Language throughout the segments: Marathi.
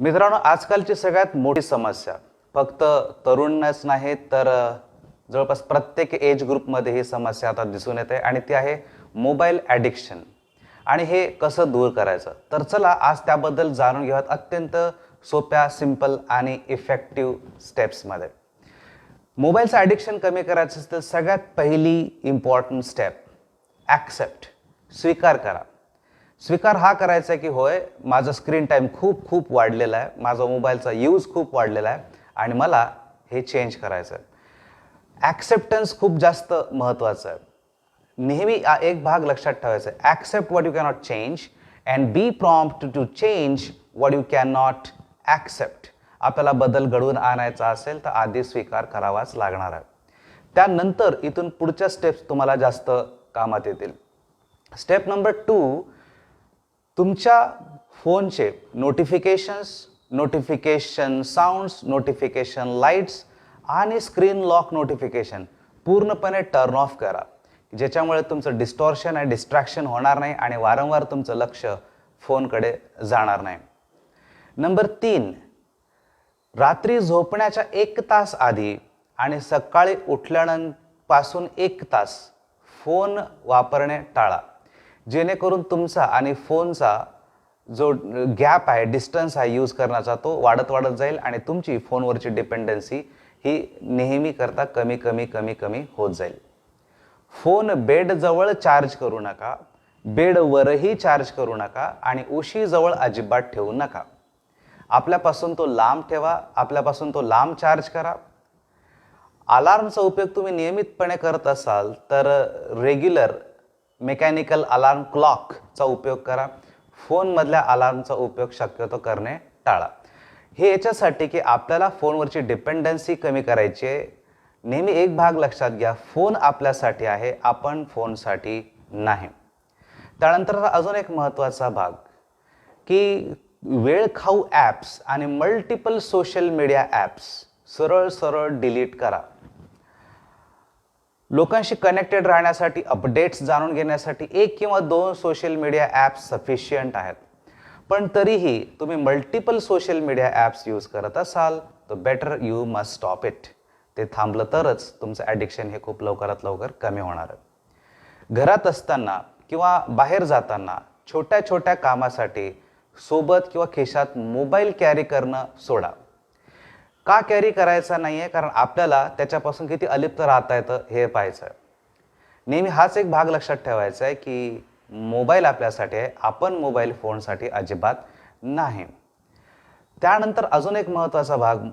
मित्रांनो आजकालची सगळ्यात मोठी समस्या फक्त तरुणच नाही तर जवळपास प्रत्येक एज ग्रुपमध्ये ही समस्या आता दिसून येते आणि ती आहे मोबाईल ॲडिक्शन आणि हे कसं दूर करायचं? तर चला आज त्याबद्दल जाणून घेऊयात अत्यंत सोप्या सिंपल आणि इफेक्टिव्ह स्टेप्समध्ये मोबाईलचं ॲडिक्शन कमी करायचं असेल तर सगळ्यात पहिली इम्पॉर्टंट स्टेप ॲक्सेप्ट स्वीकार करा. स्वीकार हा करायचा आहे की होय माझा स्क्रीन टाईम खूप खूप वाढलेला आहे. माझा मोबाईलचा यूज खूप वाढलेला आहे. आणि मला हे चेंज करायचं आहे. ॲक्सेप्टन्स खूप जास्त महत्त्वाचं आहे. नेहमी एक भाग लक्षात ठेवायचा आहे. Accept what you cannot change and be prompt to change what you can not accept आपल्याला बदल घडवून आणायचा असेल तर आधी स्वीकार करावाच लागणार आहे. त्यानंतर इथून पुढच्या स्टेप्स तुम्हाला जास्त कामात येतील. स्टेप नंबर टू तुमच्या फोनचे notifications notification sounds notification lights आणि स्क्रीन लॉक नोटिफिकेशन पूर्णपणे टर्न ऑफ करा. ज्याच्यामुळे तुमचं डिस्टॉर्शन आणि डिस्ट्रॅक्शन होणार नाही आणि वारंवार तुमचं लक्ष फोनकडे जाणार नाही. नंबर तीन रात्री झोपण्याच्या एक तास आधी आणि सकाळी उठल्यापासून एक तास फोन वापरणे टाळा. जेणेकरून तुमचा आणि फोनचा जो गॅप आहे डिस्टन्स आहे यूज करण्याचा तो वाढत वाढत जाईल आणि तुमची फोनवरची डिपेंडन्सी ही नेहमी करता कमी कमी कमी कमी होत जाईल. फोन बेडजवळ चार्ज करू नका बेडवरही चार्ज करू नका आणि उशीजवळ अजिबात ठेवू नका. आपल्यापासून तो लांब ठेवा आपल्यापासून तो लांब चार्ज करा. अलार्मचा उपयोग तुम्ही नियमितपणे करत असाल तर रेग्युलर मेकॅनिकल अलार्म क्लॉकचा उपयोग करा. फोनमधल्या अलार्मचा उपयोग शक्यतो करणे टाळा. हे याच्यासाठी की आपल्याला फोनवरची डिपेंडन्सी कमी करायची आहे. नेहमी एक भाग लक्षात घ्या फोन आपल्यासाठी आहे आपण फोनसाठी नाही. त्यानंतर अजून एक महत्त्वाचा भाग की वेळ खाऊ ॲप्स आणि मल्टिपल सोशल मीडिया ॲप्स सरळ सरळ डिलीट करा. लोकांशी कनेक्टेड राहण्यासाठी अपडेट्स जाणून घेण्यासाठी एक किंवा दोन सोशल मीडिया ॲप्स सफिशियंट आहेत. पण तरीही तुम्ही multiple social media apps use करत असाल तर better you must stop it ते थांबलं तरच तुमचं ॲडिक्शन हे खूप लवकरात लवकर कमी होणार आहे. घरात असताना किंवा बाहेर जाताना छोट्या छोट्या कामासाठी सोबत किंवा खिशात मोबाईल कॅरी करणं सोडा. का कॅरी करायचा नाही आहे कारण आपल्याला त्याच्यापासून किती अलिप्त राहता येतं हे पाहायचं आहे नेहमी हाच एक भाग लक्षात ठेवायचा आहे की मोबाईल आपल्यासाठी आहे. आपण मोबाईल फोनसाठी अजिबात नाही. त्यानंतर अजून एक महत्त्वाचा भाग.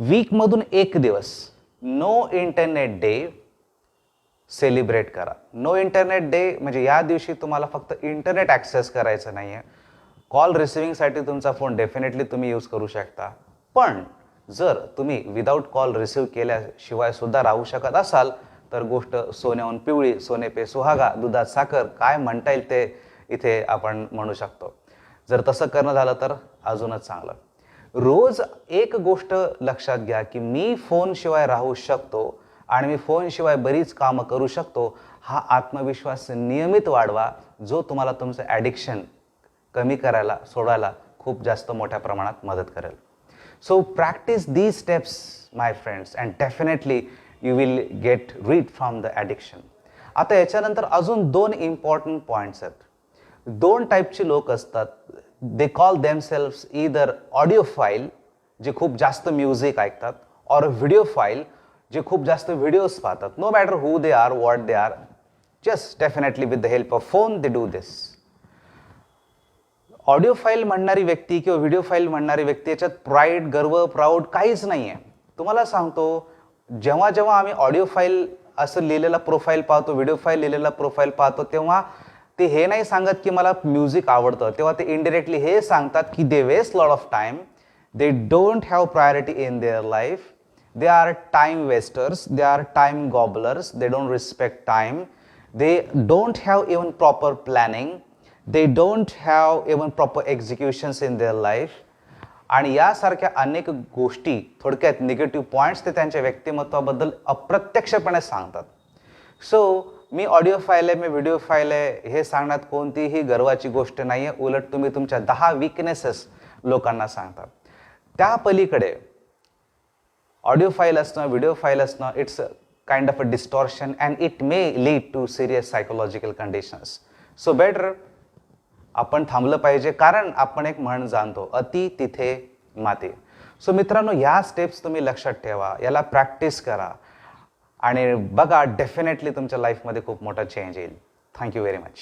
वीकमधून एक दिवस. नो इंटरनेट डे सेलिब्रेट करा. नो इंटरनेट डे म्हणजे या दिवशी तुम्हाला फक्त इंटरनेट ॲक्सेस करायचं नाही आहे कॉल रिसिव्हिंगसाठी तुमचा फोन डेफिनेटली तुम्ही यूज करू शकता. पण जर तुम्ही विदाऊट कॉल रिसिव्ह केल्याशिवाय सुद्धा राहू शकत असाल तर गोष्ट सोन्याहून पिवळी सोने पे सुहागा दुधात साखर काय म्हणता येईल ते इथे आपण म्हणू शकतो. जर तसं करणं झालं तर अजूनच चांगलं. रोज एक गोष्ट लक्षात घ्या की मी फोनशिवाय राहू शकतो आणि मी फोनशिवाय बरीच कामं करू शकतो हा आत्मविश्वास नियमित वाढवा जो तुम्हाला तुमचं ॲडिक्शन कमी करायला सोडायला खूप जास्त मोठ्या प्रमाणात मदत करेल. So practice the steps my friends and definitely you will get rid from the addiction आता याच्यानंतर अजून दोन इम्पॉर्टंट पॉईंट्स आहेत. दोन टाईपची लोक असतात. They call themselves either audio file जे खूप जास्त म्युझिक ऐकतात ऑर व्हिडिओ फाईल जे खूप जास्त व्हिडिओज पाहतात. No matter who they are what they are just definitely with the help of phone they do this audio file म्हणणारी व्यक्ती किंवा व्हिडिओ फाईल म्हणणारी व्यक्ती याच्यात प्राईड गर्व प्राऊड काहीच नाही आहे तुम्हाला सांगतो जेव्हा जेव्हा आम्ही ऑडिओ फाईल असं लिहिलेला प्रोफाईल पाहतो व्हिडिओ फाईल लिहिलेला प्रोफाईल पाहतो तेव्हा ते हे नाही सांगत की मला म्युझिक आवडतं. तेव्हा ते इनडिरेक्टली हे सांगतात की they waste lot of time they don't have priority in their life they are time wasters they are time gobblers they don't respect time they don't have even proper planning they don't have even proper executions in their life आणि यासारख्या अनेक गोष्टी थोडक्यात निगेटिव्ह पॉईंट्स ते त्यांच्या व्यक्तिमत्वाबद्दल अप्रत्यक्षपणे सांगतात. सो मी ऑडिओ फाईल आहे मी व्हिडिओ फाईल आहे हे सांगण्यात कोणतीही गर्वाची गोष्ट नाही आहे उलट तुम्ही तुमच्या दहा विकनेसेस लोकांना सांगतात. त्या पलीकडे ऑडिओ फाईल असणं व्हिडिओ फाईल असणं it's kind of a distortion and it may lead to serious psychological conditions so better आपण थांबलं पाहिजे कारण आपण एक म्हण जाणतो अति तिथे माती. सो मित्रांनो या स्टेप्स तुम्ही लक्षात ठेवा याला प्रॅक्टिस करा. आणि बघा डेफिनेटली तुमच्या लाईफमध्ये खूप मोठा चेंज येईल. Thank you very much